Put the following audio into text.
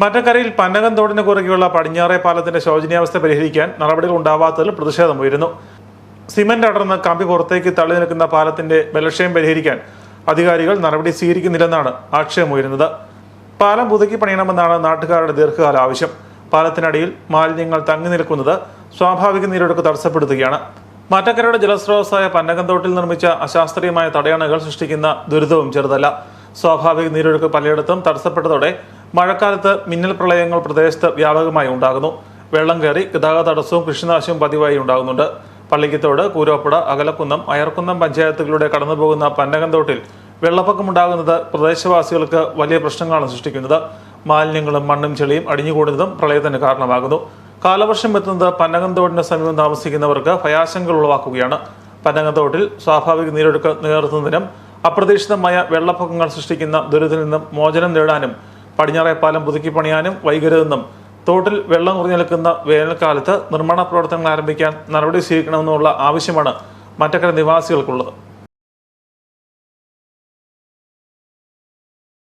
മറ്റക്കരയിൽ പന്നകം തോടിന് കുറുകെയുള്ള പടിഞ്ഞാറേ പാലത്തിന്റെ ശോചനീയാവസ്ഥ പരിഹരിക്കാൻ നടപടികൾ ഉണ്ടാവാത്തതിൽ പ്രതിഷേധമുയരുന്നു സിമന്റ് അടർന്ന് കമ്പി പുറത്തേക്ക് തള്ളി നിൽക്കുന്ന പാലത്തിന്റെ ബലക്ഷയം പരിഹരിക്കാൻ അധികാരികൾ നടപടി സ്വീകരിക്കുന്നില്ലെന്നാണ് ആക്ഷേപമുയരുന്നത് പാലം പുതുക്കി പണിയണമെന്നാണ് നാട്ടുകാരുടെ ദീർഘകാല ആവശ്യം. പാലത്തിനടിയിൽ മാലിന്യങ്ങൾ തങ്ങി നിൽക്കുന്നത് സ്വാഭാവിക നീരൊഴുക്ക് തടസ്സപ്പെടുത്തുകയാണ്. മറ്റക്കരയുടെ ജലസ്രോതസ്സായ പന്നകന്തോട്ടിൽ നിർമ്മിച്ച അശാസ്ത്രീയമായ തടയണകൾ സൃഷ്ടിക്കുന്ന ദുരിതവും ചെറുതല്ല. സ്വാഭാവിക നീരൊഴുക്ക് പലയിടത്തും തടസ്സപ്പെട്ടതോടെ മഴക്കാലത്ത് മിന്നൽ പ്രളയങ്ങൾ പ്രദേശത്ത് വ്യാപകമായി ഉണ്ടാകുന്നു. വെള്ളം കയറി ഗതാഗത തടസ്സവും കൃഷിനാശവും പതിവായി ഉണ്ടാകുന്നുണ്ട്. പള്ളിക്കത്തോട് കൂരോപ്പുട അകലക്കുന്നം അയർക്കുന്നം പഞ്ചായത്തുകളിലൂടെ കടന്നുപോകുന്ന പന്നകന്തോട്ടിൽ വെള്ളപ്പൊക്കമുണ്ടാകുന്നത് പ്രദേശവാസികൾക്ക് വലിയ പ്രശ്നങ്ങളാണ് സൃഷ്ടിക്കുന്നത്. മാലിന്യങ്ങളും മണ്ണും ചെളിയും അടിഞ്ഞുകൂടുന്നതും പ്രളയത്തിന് കാരണമാകുന്നു. കാലവർഷം എത്തുന്നത് പന്നകന്തോടിന് സമീപം താമസിക്കുന്നവർക്ക് ഭയാശങ്കകൾ ഉളവാക്കുകയാണ്. പന്നകന്തോട്ടിൽ സ്വാഭാവിക നീരൊഴുക്ക് നിലനിർത്തുന്നതിനും അപ്രതീക്ഷിതമായ വെള്ളപ്പൊക്കങ്ങൾ സൃഷ്ടിക്കുന്ന ദുരിതത്തിൽ നിന്നും മോചനം നേടാനും പടിഞ്ഞാറേ പാലം പുതുക്കി പണിയാനും വൈകരുതെന്നും തോട്ടിൽ വെള്ളം കുറഞ്ഞു നിൽക്കുന്ന വേനൽക്കാലത്ത് നിർമ്മാണ പ്രവർത്തനങ്ങൾ ആരംഭിക്കാൻ നടപടി സ്വീകരിക്കണമെന്നുള്ള ആവശ്യമാണ് മറ്റക്കര നിവാസികൾക്കുള്ളത്.